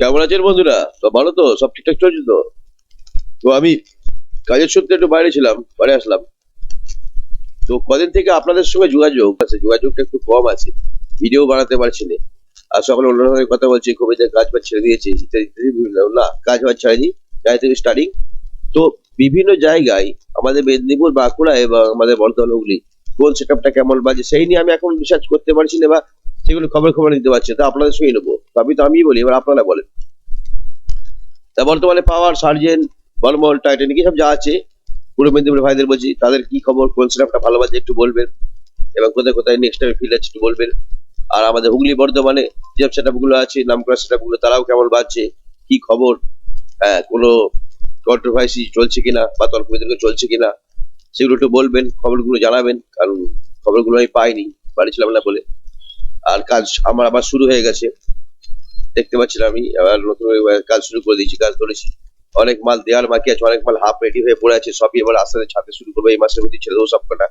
কেমন আছেন বন্ধুরা? তো ভালো তো? সব ঠিকঠাক চলছে তো? তো আমি কাজের সূত্রে একটু বাইরে ছিলাম, বাড়ি আসলাম। তো কদিন থেকে আপনাদের সঙ্গে যোগাযোগ আছে, যোগাযোগটা একটু কম আছে। ভিডিও বানাতে পারছি না। আর সকালে অন্য ধরনের কথা বলছি কবিতার কাজ বাজ ছেড়ে দিয়েছি, ইত্যাদি ইত্যাদি না, কাজ বাজ ছাড়িনি, যাই থেকে স্টার্টিং তো বিভিন্ন জায়গায় আমাদের মেদিনীপুর, বাঁকুড়া এবং আমাদের বর্ধমান, হুগলি, কোন সেট আপটা কেমন বাজে, সেই নিয়ে আমি এখন রিসার্চ করতে পারছি না বা সেগুলো খবর খবর নিতে পারছি। তা আপনাদের সঙ্গে নেব। আমি তো আমিই বলি, এবার আপনারা বলেন। তা বর্তমানে পাওয়ার সার্জেন বলমল টাইটানিক সব যা আছে, পূর্ব মেদিনীপুর ভাইদের বলছি, তাদের কি খবর, কোন সিনেমাটা ভালো বাজে একটু বলবেন। এবং কোথায় কোথায় নেক্সট টাইম ফিল আছে, একটু বলবেন। আর আমাদের হুগলি বর্ধমানে যে সেটগুলো আছে নাম করা সেটগুলো, তারাও কেমন বাজছে, কি খবর হ্যাঁ কোনো কন্ট্রোভার্সি চলছে কিনা, বা তর্ক বিতর্ক চলছে কিনা, সেগুলো একটু বলবেন, খবরগুলো জানাবেন, কারণ খবরগুলো আমি পাইনি, বাড়ি ছিলাম না বলে। আর কাজ আমার আবার শুরু হয়ে গেছে। দেখতে পাচ্ছিলাম আমি। আবার নতুন কাজ শুরু করে দিয়েছি, কাজ ধরেছি অনেক মাল দেওয়ার বাকি আছে, অনেক মাল হাফ রেডি হয়ে পড়ে আছে, সবই এবার আস্তে ছাড়তে শুরু করব, এই মাসের মধ্যে ছেড়ে দেবো সব কটা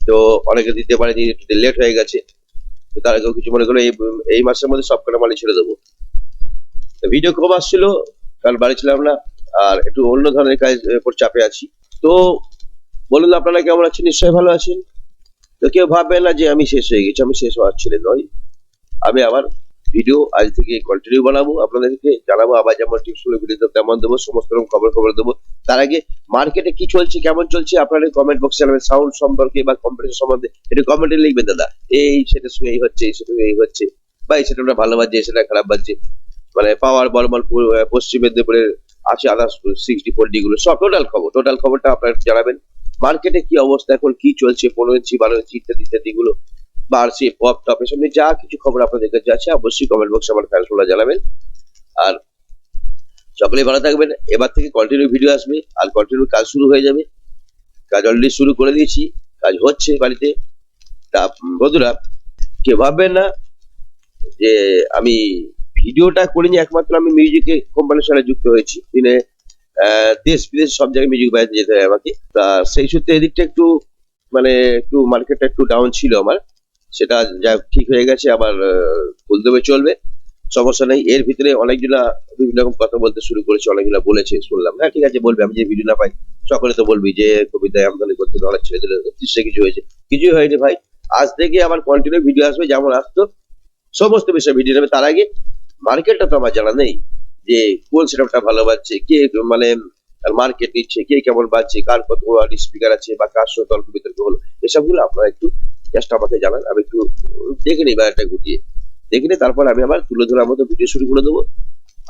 তো অনেকে দিতে পারেনি, একটু লেট হয়ে গেছে। তো তারা কেউ কিছু মনে করল এই এই মাসের মধ্যে সব কটা মালই ছেড়ে দেবো। ভিডিও খুব আসছিল, কাল বাড়ি ছিলাম না, আর একটু অন্য ধরনের কাজ উপর চাপে আছি। তো বলুন আপনারা কেমন আছেন? নিশ্চয়ই ভালো আছেন। তো কেউ ভাববে না যে আমি শেষ হয়ে গেছি, আমি শেষ হওয়ার ছেলে নয় আমি আবার ভিডিও আজ থেকে কন্টিনিউ বানাবো, আপনাদেরকে জানাব, আবার যেমন টিপসগুলো ভিডিও তেমন দেবো, সমস্ত রকম খবর খবর দেবো। তার আগে মার্কেটে কি চলছে, কেমন চলছে, আপনারা কমেন্ট বক্সে জানাবেন সাউন্ড সম্পর্কে বা কম্পিটিশন সম্বন্ধে একটু কমেন্টে লিখবেন, দাদা। এই সেটা সঙ্গে এই হচ্ছে, এই সঙ্গে এই হচ্ছে, বা এই সেটা ভালো বাজছে সেটা খারাপ বাজছে। মানে পাওয়ার বলমল পশ্চিম মেদিনীপুরের আছে আদার্স সিক্সটি ফোর ডি গুলো, সব টোটাল খবর টোটাল খবরটা আপনারা জানাবেন। মার্কেটে কি অবস্থা, এখন কি চলছে, পনেরো ইঞ্চি বারো ইঞ্চি ইত্যাদি ইত্যাদি গুলো বা পপ টপ এসব নিয়ে যা কিছু খবর আপনাদের কাছে আছে, অবশ্যই কমেন্ট বক্সে আমার ফ্যান্সগুলো জানাবেন। আর সকলেই ভালো থাকবেন। এবার থেকে কন্টিনিউ ভিডিও আসবে, আর কন্টিনিউ কাজ শুরু হয়ে যাবে। কাজ অলরেডি শুরু করে দিয়েছি, কাজ হচ্ছে বাড়িতে। তা, বন্ধুরা কেউ ভাববেন না যে আমি ভিডিওটা করিনি, একমাত্র আমি মিউজিকে কোম্পানির সাথে যুক্ত হয়েছি। দিনে দেশ বিদেশ সব জায়গায় মিউজিক বাজাতে যেতে হয় আমাকে। তা, সেই সূত্রে এদিকটা একটু মানে একটু মার্কেটটা একটু ডাউন ছিল আমার। সেটা যা ঠিক হয়ে গেছে, আবার ফুলদেবে চলবে। সমস্যা নেই। এর ভিতরে অনেকগুলা বিভিন্ন রকম কথা বলতে শুরু করেছে অনেকগুলা বলেছে, শুনলাম। হ্যাঁ ঠিক আছে, বলবে। আমি যে ভিডিও না পাই, সকলে তো বলবি যে কবিতায় আমদানি করতে ছেড়ে দিলে নিশ্চয়ই কিছু হয়েছে। কিছুই হয়নি ভাই। আজ থেকে আবার কন্টিনিউ ভিডিও আসবে, যেমন আসতো সমস্ত বিষয়ে ভিডিও নেবে। তার আগে মার্কেটটা তো আমার জানা নেই যে কোন সেটআপটা ভালো বাজছে, কে মানে মার্কেট নিচ্ছে, কে কেমন বাজছে, কার কত স্পিকার আছে বা কার সঙ্গে তর্ক বিতর্ক হলো, এসবগুলো আপনারা একটু জাস্ট আমাকে জানান, আমি একটু দেখে নিই ব্যাপারটা গুটিয়ে। দেখে নিই তারপর আমি আবার তুলে ধরার মতো ভিডিও শুরু করে দেবো।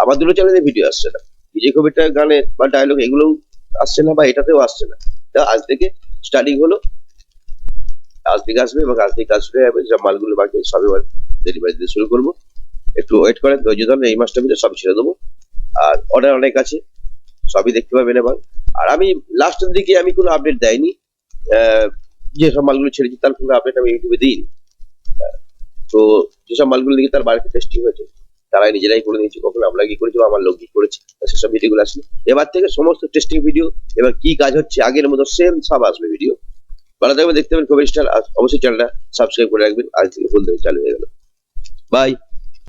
আমার দুটো চ্যানেলে ভিডিও আসছে না। বিজয় কবিতা গানে বা ডায়লগ এগুলোও আসছে না বা এটাতেও আসছে না। তা আজ থেকে স্টার্টিং হলো। আজ থেকে আসবে এবং আজ থেকে কাজ শুরু হবে সব মালগুলো বাকি সব এবার ডেলিভারি দিতে শুরু করব। একটু ওয়েট করেন, ধৈর্য ধরেন, এই মাসটার ভিতরে সব ছেড়ে দেবো। আর অর্ডার অনেক আছে, সবই দেখতে পাবেন এবার। আর আমি লাস্টের দিকে আমি কোনো আপডেট দেয়নি। আহ, যেসব মালগুলো ছেড়েছি তার কোনো আপডেট আমি ইউটিউবে দিই তো যেসব মালগুলো দেখি তার বাড়িতে টেস্টিং হয়েছে। তারাই নিজেরাই করে নিয়েছে কখনো আমরা কি করেছি আমার লোক কি করেছে সেসব ভিডিওগুলো আসলে। এবার থেকে সমস্ত টেস্টিং ভিডিও এবার কি কাজ হচ্ছে আগের মতো সেম সব আসবে ভিডিও ভালো থাকবেন দেখতে পাবেন খুবই স্টার অবশ্যই চ্যানেলটা সাবস্ক্রাইব করে রাখবেন। আজ থেকে ফুল চালু হয়ে গেল। বাই